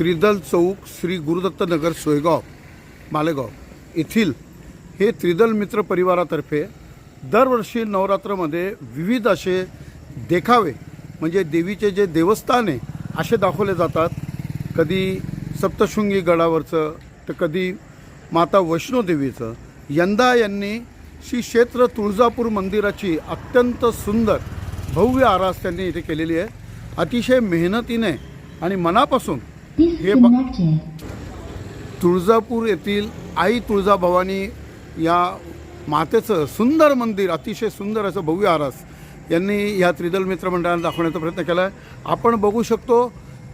त्रिदल चौक श्री गुरुदत्त नगर सोयगाव मालेगाव येथील हे त्रिदल मित्र परिवारातर्फे दरवर्षी नवरात्रामध्ये विविध असे देखावे म्हणजे देवीचे जे देवस्थान आहे असे दाखवले जातात. कधी सप्तशृंगी गडावरचं तर कधी माता वैष्णोदेवीचं यंदा यांनी श्री क्षेत्र तुळजापूर मंदिराची अत्यंत सुंदर भव्य आरास त्यांनी इथे केलेली आहे. अतिशय मेहनतीने आणि मनापासून हे. तुळजापूर येथील आई तुळजाभवानी या मातेचं सुंदर मंदिर अतिशय सुंदर असं भव्य आरास यांनी या त्रिदल मित्र मंडळाने दाखवण्याचा प्रयत्न केला आहे आपण बघू शकतो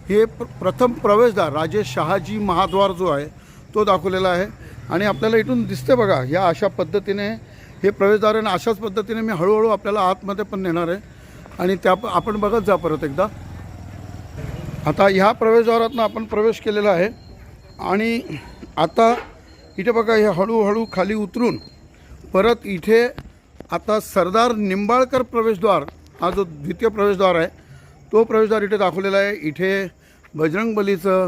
हे प्र- प्रथम प्रवेशद्वार राजे शहाजी महाद्वार जो आहे तो दाखवलेला आहे. आणि आपल्याला इथून दिसते बघा या अशा पद्धतीने हे प्रवेशद्वार आणि अशाच पद्धतीने मी हळूहळू आपल्याला आतमध्ये पण नेणार आहे. आणि त्या आपण बघत जा परत एकदा. आता ह्या प्रवेशद्वारातनं आपण प्रवेश केलेला आहे. आणि आता इथे बघा हे हळूहळू खाली उतरून परत इथे आता सरदार निंबाळकर प्रवेशद्वार हा जो द्वितीय प्रवेशद्वार आहे तो प्रवेशद्वार इथे दाखवलेला आहे. इथे बजरंगबलीचं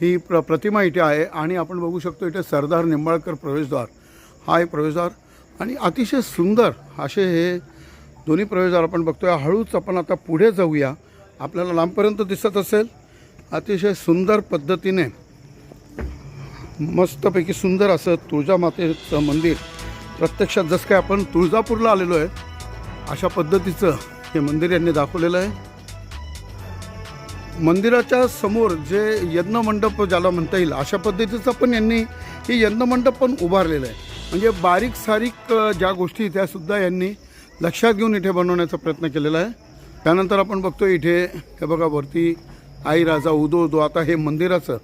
ही प्र प्रतिमा इथे आहे. आणि आपण बघू शकतो इथे सरदार निंबाळकर प्रवेशद्वार हा एक प्रवेशद्वार. आणि अतिशय सुंदर असे हे दोन्ही प्रवेशद्वार आपण बघतोय. हळूच आपण आता पुढे जाऊया. आपल्याला लांबपर्यंत दिसत असेल. अतिशय सुंदर पद्धतीने मस्तपैकी सुंदर असं तुळजामातेचं मंदिर. प्रत्यक्षात जसं काय आपण तुळजापूरला आलेलो आहे अशा पद्धतीचं हे मंदिर यांनी दाखवलेलं आहे. मंदिराच्या समोर जे यज्ञमंडप ज्याला म्हणता येईल अशा पद्धतीचं पण यांनी हे यज्ञमंडप पण उभारलेलं आहे. म्हणजे बारीक सारीक ज्या गोष्टी त्यासुद्धा यांनी लक्षात घेऊन इथे बनवण्याचा प्रयत्न केलेला आहे. त्यानंतर आपण बघतो इथे हे बघा वरती आई राजा उदो उदो आता हे मंदिराचं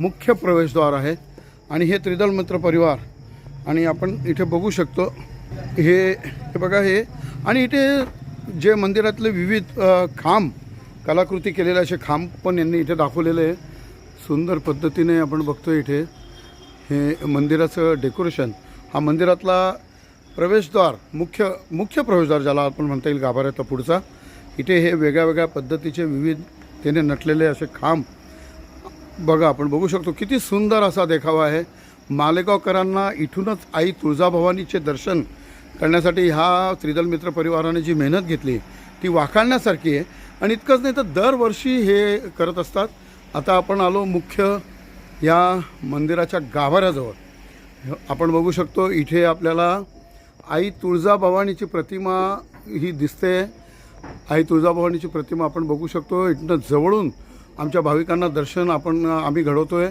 मुख्य प्रवेशद्वार आहे. आणि हे त्रिदल मित्र परिवार. आणि आपण इथे बघू शकतो हे हे बघा हे. आणि इथे जे मंदिरातले विविध खांब कलाकृती केलेले असे खांब पण यांनी इथे दाखवलेले आहे. सुंदर पद्धतीने आपण बघतो इथे हे मंदिराचं डेकोरेशन. हा मंदिरातला प्रवेशद्वार मुख्य मुख्य प्रवेशद्वार ज्याला आपण म्हणता येईल गाभाऱ्यातला पुढचा इथे हे वेगळ्या वेगळ्या पद्धतीचे विविध त्याने नटलेले असे खांब बघा आपण बघू शकतो. किती सुंदर असा देखावा आहे. मालेगावकरांना इथूनच आई तुळजाभवानीचे दर्शन करण्यासाठी ह्या त्रिदल मित्र परिवाराने जी मेहनत घेतली ती वाखाणण्यासारखी आहे. आणि इतकंच नाही तर दरवर्षी हे करत असतात. आता आपण आलो मुख्य या मंदिराच्या गाभाऱ्याजवळ. आपण बघू शकतो इथे आपल्याला आई तुळजाभवानीची प्रतिमा ही दिसते. आई तुळजाभवानीची प्रतिमा आपण बघू शकतो. इथनं जवळून आमच्या भाविकांना दर्शन आपण आम्ही घडवतो आहे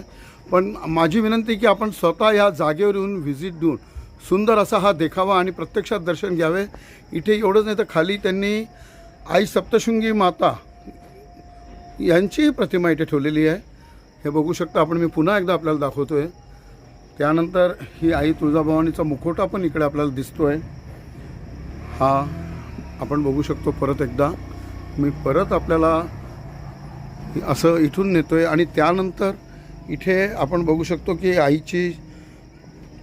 पण माझी विनंती की आपण स्वतः या जागेवर येऊन व्हिजिट देऊन सुंदर असा हा देखावा आणि प्रत्यक्षात दर्शन घ्यावे. इथे एवढंच नाही तर खाली त्यांनी आई सप्तशृंगी माता यांचीही प्रतिमा इथे ठेवलेली आहे. हे बघू शकता आपण मी पुन्हा एकदा आपल्याला दाखवतो आहे त्यानंतर ही आई तुळजाभवानीचा मुखोटा पण इकडे आपल्याला दिसतो आहे हा. आपण बघू शकतो परत एकदा. मी परत आपल्याला असं इथून नेतो आहे आणि त्यानंतर इथे आपण बघू शकतो की आईची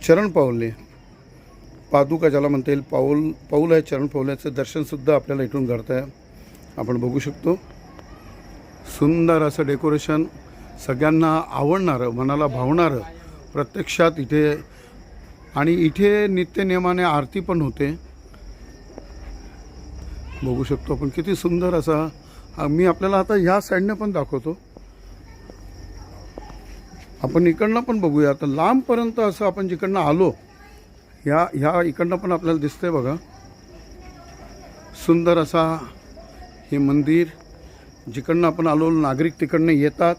चरण पावले. पादुका ज्याला म्हणता येईल पाऊल पाऊल आहे चरण पावल्याचं दर्शनसुद्धा आपल्याला इथून घडतं आहे आपण बघू शकतो. सुंदर असं डेकोरेशन सगळ्यांना आवडणारं मनाला भावणारं प्रत्यक्षात इथे आणि इथे नित्यनियमाने आरती पण होते. बघू शकतो आपण. किती सुंदर असा मी आपल्याला आता ह्या साईडने पण दाखवतो. आपण इकडनं पण बघूया. आता लांबपर्यंत असं आपण जिकडनं आलो ह्या ह्या इकडनं पण आपल्याला दिसतंय बघा. सुंदर असा हे मंदिर जिकडनं आपण आलो नागरिक तिकडनं येतात.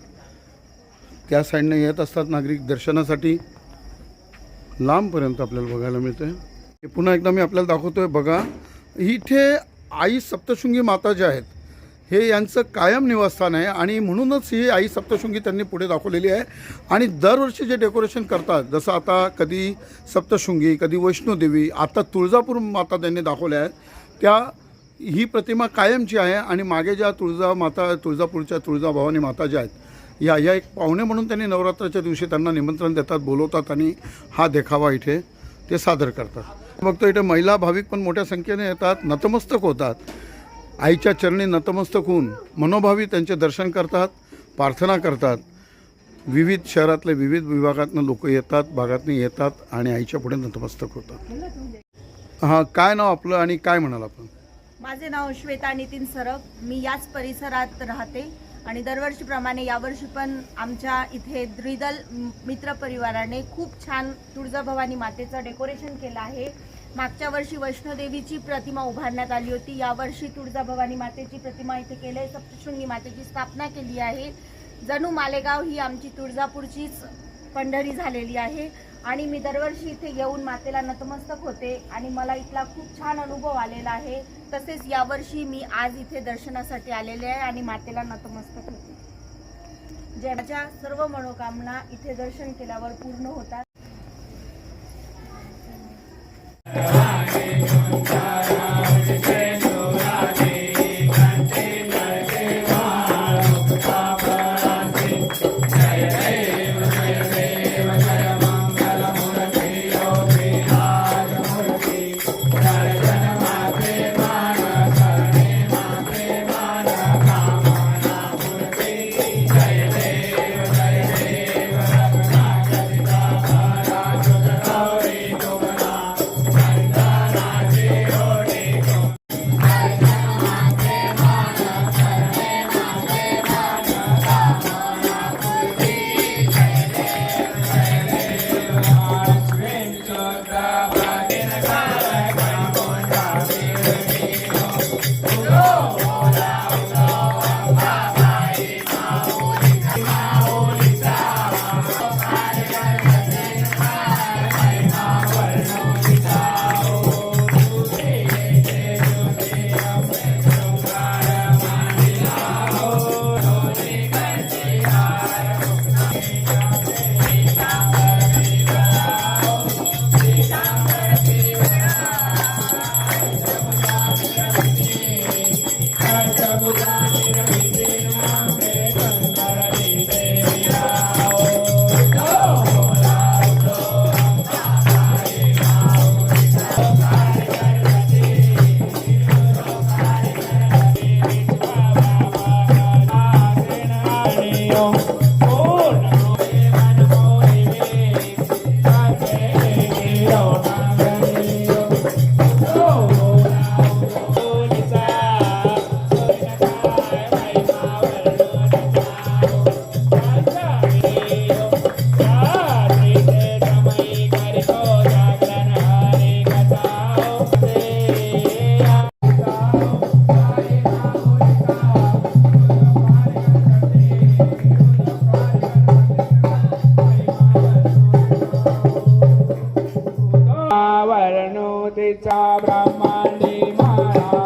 त्या साईडनं येत असतात नागरिक दर्शनासाठी. लांबपर्यंत आपल्याला बघायला मिळतं हे पुन्हा एकदा मी आपल्याला दाखवतोय. बघा इथे आई सप्तशृंगी माता ज्या आहेत हे यांचं कायम निवासस्थान आहे आणि म्हणूनच ही आई सप्तशृंगी त्यांनी पुढे दाखवलेली आहे. आणि दरवर्षी जे डेकोरेशन करतात जसं आता कधी सप्तशृंगी कधी वैष्णोदेवी आता तुळजापूर माता त्यांनी दाखवल्या आहेत. त्या ही प्रतिमा कायमची आहे आणि मागे ज्या तुळजा माता तुळजापूरच्या तुळजाभवानी माता ज्या आहेत या या एक पाहुणे म्हणून त्यांनी नवरात्राच्या दिवशी त्यांना निमंत्रण देतात बोलवतात आणि हा देखावा इथे ते सादर करतात. बघतो इथे महिला भाविक पण मोठ्या संख्येने येतात नतमस्तक होतात. आईच्या चरणी नतमस्तक होऊन मनोभावी त्यांचे दर्शन करतात प्रार्थना करतात. विविध शहरातले विविध विभागातनं लोक येतात भागातनं येतात आणि आईच्या पुढे नतमस्तक होतात. हां काय नाव आपलं आणि काय म्हणाल आपण? माझे नाव श्वेता नितीन सरप मी याच परिसरात राहते. आणि दरवर्षीप्रमाणे यावर्षी पण आमच्या इथे द्विदल मित्रपरिवाराने खूप छान तुळजाभवानी मातेचं डेकोरेशन केलं आहे. मागच्या वर्षी वैष्णोदेवीची प्रतिमा उभारण्यात आली होती. यावर्षी तुळजाभवानी मातेची प्रतिमा इथे केली आहे सप्तशृंगी मातेची स्थापना केली आहे. जणू मालेगाव ही आमची तुळजापूरचीच पंढरी झालेली आहे. आणि मी दरवर्षी इथे येऊन मातेला नतमस्तक होते आणि मला इथला खूप छान अनुभव आलेला आहे. तसेच यावर्षी मी आज इथे दर्शनासाठी आलेले आहे आणि मातेला नतमस्तक होते. जे माझ्या सर्व मनोकामना इथे दर्शन केल्यावर पूर्ण होतात. वर्णो तिचा ब्रह्मांडी माळा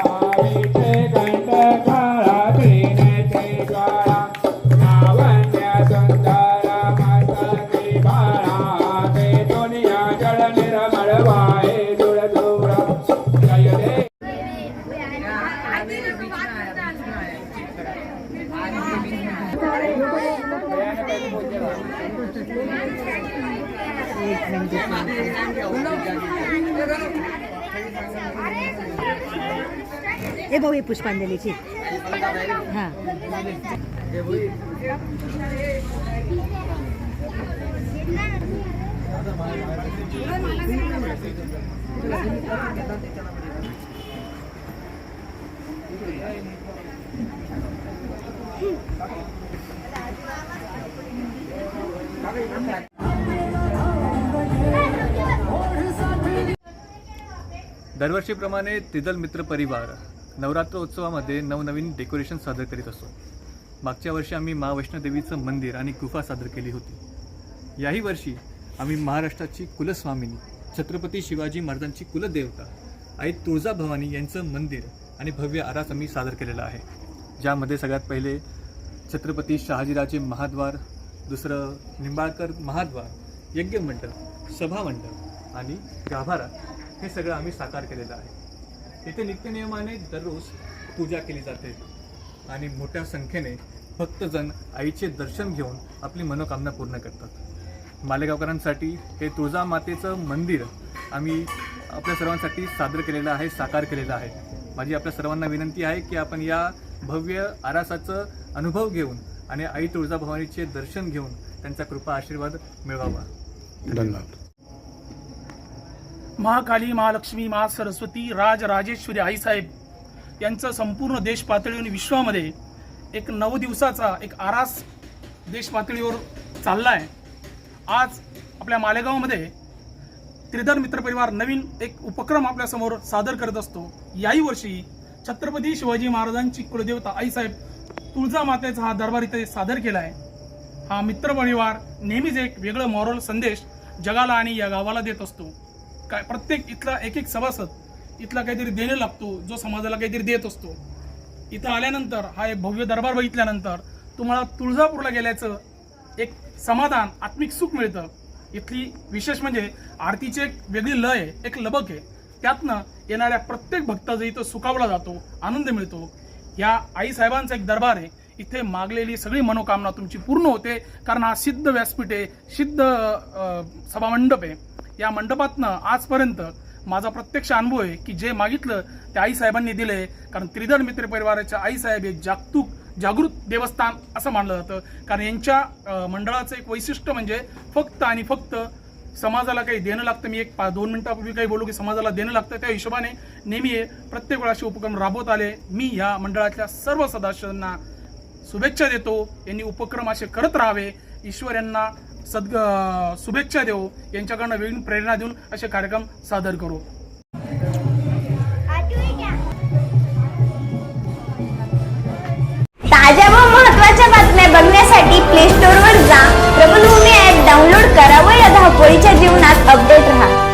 विषय हे भाऊ हे पुष्पांजलीची. हां. दरवर्षीप्रमाणे तिदल मित्र परिवार नवरात्र उत्सवामध्ये नवनवीन डेकोरेशन सादर करीत असतो. मागच्या वर्षी आम्ही महावैष्णोदेवीचं मंदिर आणि गुफा सादर केली होती. याही वर्षी आम्ही महाराष्ट्राची कुलस्वामिनी छत्रपती शिवाजी महाराजांची कुलदेवता आई तुळजाभवानी यांचं मंदिर आणि भव्य आरास आम्ही सादर केलेला आहे. ज्यामध्ये सगळ्यात पहिले छत्रपती शहाजीराजे महाद्वार दुसरं निंबाळकर महाद्वार यज्ञमंडप सभामंडप आणि गाभारा हे सगळं आम्ही साकार केलेलं आहे. इथे नित्यनियमाने दररोज पूजा केली जाते. आणि मोठ्या संख्येने भक्तजन आईचे दर्शन घेऊन आपली मनोकामना पूर्ण करतात. मालेगावकरांसाठी हे तुळजा मातेचं मंदिर आम्ही आपल्या सर्वांसाठी सादर केलेलं आहे साकार केलेलं आहे. माझी आपल्या सर्वांना विनंती आहे की आपण या भव्य आरासाचं अनुभव घेऊन आणि आई तुळजाभवानीचे दर्शन घेऊन त्यांचा कृपा आशीर्वाद मिळवावा. धन्यवाद. महाकाली महालक्ष्मी महासरस्वती राज राजेश्वरी आईसाहेब यांचं संपूर्ण देश पातळीवर आणि विश्वामध्ये एक नऊ दिवसाचा एक आरास देश पातळीवर चालला आहे आज आपल्या मालेगावमध्ये त्रिधर मित्रपरिवार नवीन एक उपक्रम आपल्यासमोर सादर करत असतो. याही वर्षी छत्रपती शिवाजी महाराजांची कुलदेवता आईसाहेब तुळजामातेचा हा दरबार इथे सादर केला आहे हा मित्रपरिवार नेहमीच एक वेगळं मॉरल संदेश जगाला आणि या गावाला देत असतो. काय प्रत्येक इथला एक एक सभासद इथला काहीतरी देणं लागतो जो समाजाला काहीतरी देत असतो. इथं आल्यानंतर हा एक भव्य दरबार बघितल्यानंतर तुम्हाला तुळजापूरला गेल्याचं एक समाधान आत्मिक सुख मिळतं. इथली विशेष म्हणजे आरतीची एक वेगळी लय एक लबक आहे. त्यातनं येणाऱ्या प्रत्येक भक्ताचा इथं सुखावला जातो आनंद मिळतो. या आईसाहेबांचा एक दरबार आहे. इथे मागलेली सगळी मनोकामना तुमची पूर्ण होते कारण हा सिद्ध व्यासपीठ आहे सिद्ध सभामंडप आहे. या मंडपातनं आजपर्यंत माझा प्रत्यक्ष अनुभव आहे की जे मागितलं ते आईसाहेबांनी दिले. कारण त्रिधर मित्र परिवाराच्या आईसाहेब हे जागतूक जागृत देवस्थान असं मानलं जातं. कारण यांच्या मंडळाचं एक वैशिष्ट्य म्हणजे फक्त आणि फक्त समाजाला काही देणं लागतं. मी एक पा दोन मिनिटापूर्वी काही बोलू की समाजाला देणं लागतं. त्या हिशोबाने नेहमी प्रत्येक वेळा असे उपक्रम राबवत आले. मी ह्या मंडळातल्या सर्व सदस्यांना शुभेच्छा देतो. यांनी उपक्रम असे करत राहावे. ईश्वर यांना सद्ग शुभेच्छा देऊ. यांच्याकडनं वेगळी प्रेरणा देऊन असे कार्यक्रम सादर करू. ताज्या व महत्त्वाच्या बातम्या बघण्यासाठी प्ले स्टोर वर जा. प्रबलभूमी ऍप डाउनलोड करा व या धावपळीच्या जीवनात अपडेट राहा.